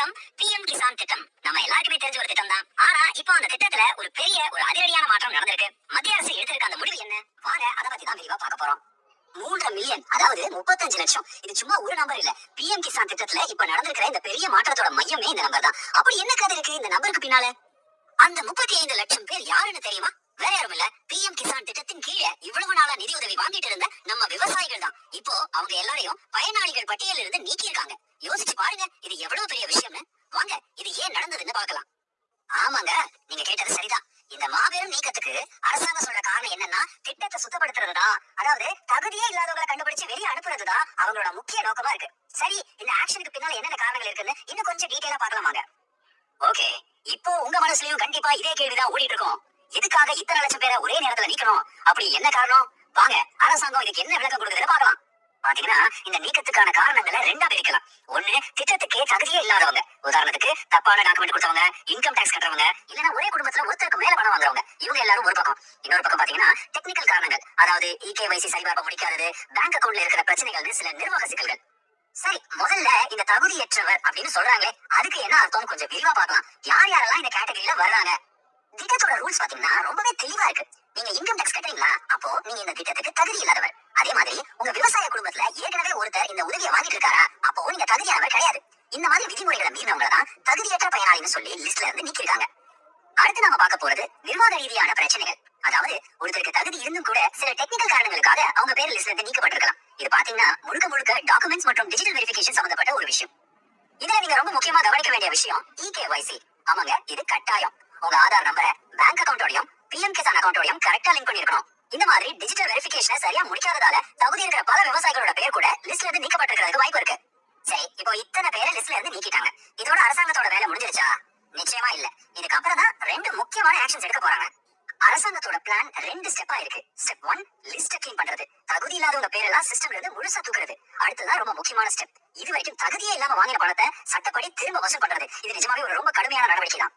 வணக்கம் பிஎம் கிசான் திட்டம். நம்ம எல்லாருக்குமே தெரிஞ்ச ஒரு திட்டம் தான். ஆனா இப்போ அந்த திட்டத்துல ஒரு பெரிய ஒரு அதிரடியான மாற்றம் நடந்திருக்கு. மத்திய அரசு எடுத்திருக்க அந்த முடிவு என்ன? வாங்க அதை பத்தி தான் விரிவா பார்க்க போறோம். மூன்றரை மில்லியன் அதாவது முப்பத்தஞ்சு லட்சம். இது சும்மா ஒரு நம்பர் இல்ல. பிஎம் கிசான் திட்டத்துல இப்ப நடந்திருக்கிற இந்த பெரிய மாற்றத்தோட மையமே இந்த நம்பர் தான். அப்படி என்ன கதை இருக்கு இந்த நம்பருக்கு பின்னால? அந்த முப்பத்தி ஐந்து லட்சம் பேர் யாருன்னு தெரியுமா? வேற யாரும் இல்ல. பிஎம் கிசான் திட்டத்தின் கீழே இவ்வளவு நாளா நிதி உதவி வாங்கிட்டு இருந்த நம்ம விவசாயிகள் தான். இப்போ அவங்க எல்லாரையும் பயனாளிகள் பட்டியலில் இருந்து யோசிச்சு பாருங்க இது எவ்வளவு பெரிய விஷயம்னு வாங்க இது ஏன் நடந்ததுன்னு பார்க்கலாம் ஆமாங்க நீங்க கேட்டது சரிதான் இந்த மாபெரும் நீக்கத்துக்கு அரசாங்கம் சொல்ற காரணம் என்னன்னா திட்டத்தை சுத்தப்படுத்துறதுதான் அதாவது தகுதியே இல்லாதவங்களை கண்டுபிடிச்சு வெளியே அனுப்புறதுதான் அவங்களோட முக்கிய நோக்கமா இருக்கு. சரி இந்த ஆக்ஷனுக்கு பின்னால என்னென்ன காரணங்கள் இருக்குன்னு இன்னும் கொஞ்சம் டீட்டெயிலா பார்க்கலாமாங்க ஓகே இப்போ உங்க மனசுலயும் கண்டிப்பா இதே கேள்விதான் ஓடிட்டு இருக்கும். எதுக்காக இத்தனை லட்சம் பேரை ஒரே நேரத்துல நீக்கணும்? அப்படி என்ன காரணம்? வாங்க அரசாங்கம் இதுக்கு என்ன விளக்கம் கொடுக்குதுன்னு பார்க்கலாம். பாத்தீங்கன்னா இந்த நீக்கத்துக்கான காரணங்களை ரெண்டா பிரிக்கலாம். ஒண்ணு திட்டத்துக்கே தகுதியே இல்லாதவங்க. உதாரணத்துக்கு தப்பான டாக்குமெண்ட் கொடுத்தவங்க இன்கம் டாக்ஸ் கட்டுறவங்க இல்லைன்னா ஒரே குடும்பத்துல இருக்கிறவங்க இவங்க எல்லாரும் ஒரு பக்கம். இன்னொரு பக்கம் பாத்தீங்கன்னா டெக்னிக்கல் காரணங்கள். அதாவது இகேவைசி சரிபார்க்க முடிக்காதது பேங்க் அக்கவுண்ட்ல இருக்கிற பிரச்சனைகள்னு சில நிர்வாக சிக்கல்கள். சரி முதல்ல இந்த தகுதியற்றவர் அப்படின்னு சொல்றாங்களே அதுக்கு என்ன அர்த்தம் கொஞ்சம் விரிவா பார்க்கலாம். யார் யாரெல்லாம் இந்த கேட்டகரியில வர்றாங்க? திட்டத்தோட ரூல்ஸ் பாத்தீங்கன்னா ரொம்பவே தெளிவா இருக்கு. நீங்க இன்கம் டேக்ஸ் கட்டுறீங்களா? அப்போ நீங்க இந்த திட்டத்துக்கு தகுதி இல்லாதவர். அதே மாதிரி உங்க விவசாய குடும்பத்துல ஏற்கனவே ஒருத்தர் இந்த உதவியை வாங்கிட்டு இருக்காரா? அப்போ நீங்க தகுதியானவர் கிடையாது. இந்த மாதிரி விதிமுறைகளை மீறினவங்களை தான் தகுதியற்ற பயனாளின்னு சொல்லி லிஸ்ட்ல இருந்து நீக்கிருக்காங்க அடுத்து நாம பார்க்க போறது நிர்வாக ரீதியான பிரச்சனைகள். அதாவது ஒருத்தருக்கு தகுதி இருந்தும் கூட சில டெக்னிக்கல் காரணங்களுக்காக அவங்க பேர் லிஸ்ட்ல இருந்து நீக்கப்பட்டிருக்கலாம். இது பாத்தீங்கன்னா முழுக்க முழுக்க டாக்குமெண்ட்ஸ் மற்றும் டிஜிட்டல் வெரிஃபிகேஷன் சம்பந்தப்பட்ட ஒரு விஷயம். இதுல நீங்க ரொம்ப முக்கியமா கவனிக்க வேண்டிய விஷயம் இகேஒய்சி ஆமாங்க இது கட்டாயம். உங்க ஆதார் நம்பரை பேங்க் அக்கௌண்டோடையும் பிஎம் கிசான் அக்கௌண்டோடையும் கரெக்டா லிங்க் பண்ணிருக்கணும். இந்த மாதிரி டிஜிட்டல் வெரிஃபிகேஷனை சரியா முடிக்காததால தகுதி இருக்கிற பல விவசாயிகளோட பேர் கூட லிஸ்ட்ல இருந்து நீக்கப்பட்டிருக்கிறதுக்கு வாய்ப்பு இருக்கு. சரி இப்போ இத்தனை பேரை லிஸ்ட்ல இருந்து நீக்கிட்டாங்க. இதோட அரசாங்கத்தோட வேலை முடிஞ்சிருச்சா? நிச்சயமா இல்ல. இதுக்கப்புறம் தான் ரெண்டு முக்கியமான ஆக்ஷன்ஸ் எடுக்க போறாங்க. அரசாங்கத்தோட பிளான் ரெண்டு ஸ்டெப்பா இருக்கு. ஸ்டெப் ஒன் லிஸ்ட் கிளீன் பண்றது. தகுதி இல்லாதவங்க பேரெல்லாம் சிஸ்டம்ல இருந்து முழுசா தூக்குறது. அடுத்ததான் ரொம்ப முக்கியமான ஸ்டெப் இது வரைக்கும் தகுதியே இல்லாம வாங்கின பணத்தை சட்டப்படி திரும்ப வசூல் பண்றது. இது நிஜமாவே ஒரு ரொம்ப கடுமையான நடவடிக்கை தான்